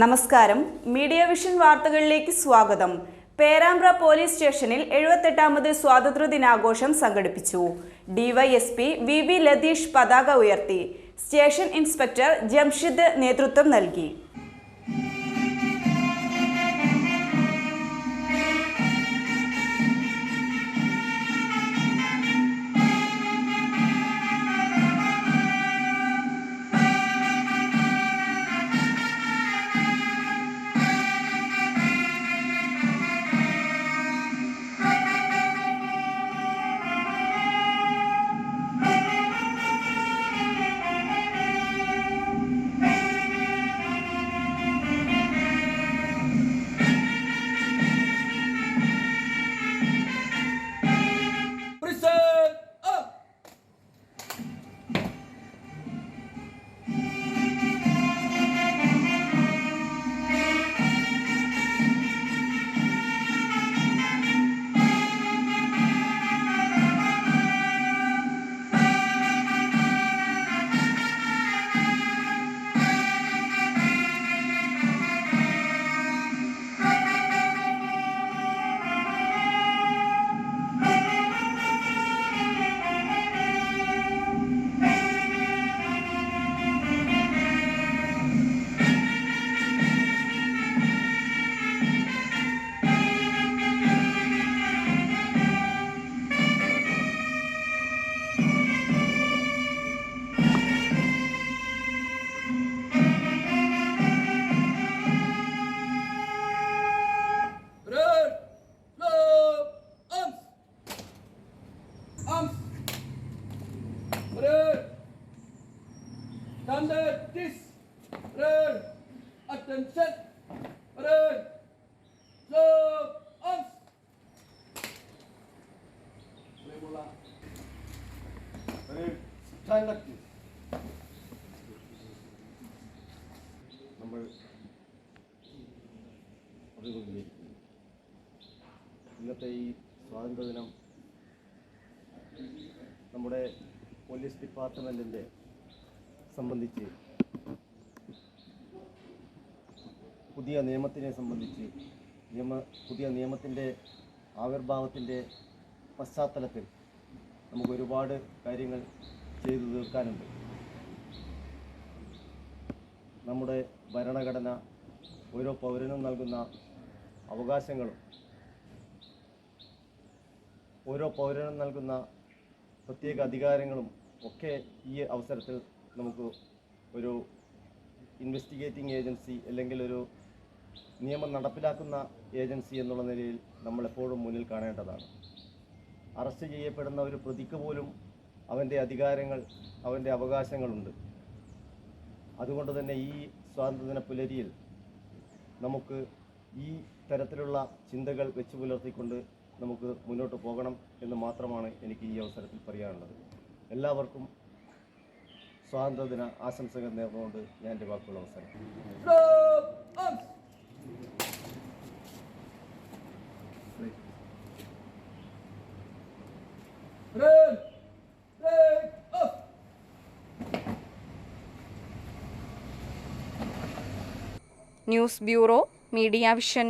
നമസ്കാരം. Media vision വാർത്തകളിലേക്ക് സ്വാഗതം. പേരാമ്പ്ര പോലീസ് സ്റ്റേഷനിൽ എഴുപത്തെട്ടാമത് സ്വാതന്ത്ര്യ ദിനാഘോഷം സംഘടിപ്പിച്ചു. ഡിവൈഎസ്പി വി വി ലതീഷ് പതാക ഉയർത്തി. സ്റ്റേഷൻ ഇൻസ്പെക്ടർ ജംഷിദ് നേതൃത്വം നൽകി. Standard, this! run, Attention! Red! Love, arms! Regular. Red, stand this. നമ്മൾ അഭിമുഖീകരിക്കുന്നു ഇന്നത്തെ ഈ സ്വാതന്ത്ര്യദിനം നമ്മുടെ പോലീസ് ഡിപ്പാർട്ട്മെന്റിന്റെ സംബന്ധിച്ച് പുതിയ നിയമത്തിനെ സംബന്ധിച്ച് നിയമ പുതിയ നിയമത്തിന്റെ ആവിർഭാവത്തിന്റെ പശ്ചാത്തലത്തിൽ നമുക്ക് ഒരുപാട് കാര്യങ്ങൾ ചെയ്തു തീർക്കാനുണ്ട്. നമ്മുടെ ഭരണഘടന ഓരോ പൗരനും നൽകുന്ന അവകാശങ്ങളും ഓരോ പൗരനും നൽകുന്ന പ്രത്യേക അധികാരങ്ങളും ഒക്കെ ഈ അവസരത്തിൽ നമുക്ക് ഒരു ഇൻവെസ്റ്റിഗേറ്റിംഗ് ഏജൻസി അല്ലെങ്കിൽ ഒരു നിയമം നടപ്പിലാക്കുന്ന ഏജൻസി എന്നുള്ള നിലയിൽ നമ്മളെപ്പോഴും മുന്നിൽ കാണേണ്ടതാണ്. അറസ്റ്റ് ചെയ്യപ്പെടുന്ന ഒരു പ്രതിക്ക് പോലും അവന്റെ അധികാരങ്ങൾ അവന്റെ അവകാശങ്ങളുണ്ട്. അതുകൊണ്ട് തന്നെ ഈ സ്വാതന്ത്ര്യദിന പുലരിയിൽ നമുക്ക് ഈ തരത്തിലുള്ള ചിന്തകൾ വെച്ച് പുലർത്തിക്കൊണ്ട് നമുക്ക് മുന്നോട്ട് പോകണം എന്ന് മാത്രമാണ് എനിക്ക് ഈ അവസരത്തിൽ പറയാനുള്ളത്. എല്ലാവർക്കും സ്വാതന്ത്ര്യദിന ആശംസകൾ നേർന്നുകൊണ്ട് ഞാൻ എന്റെ വാക്കുകൾ അവസരം! News bureau media vision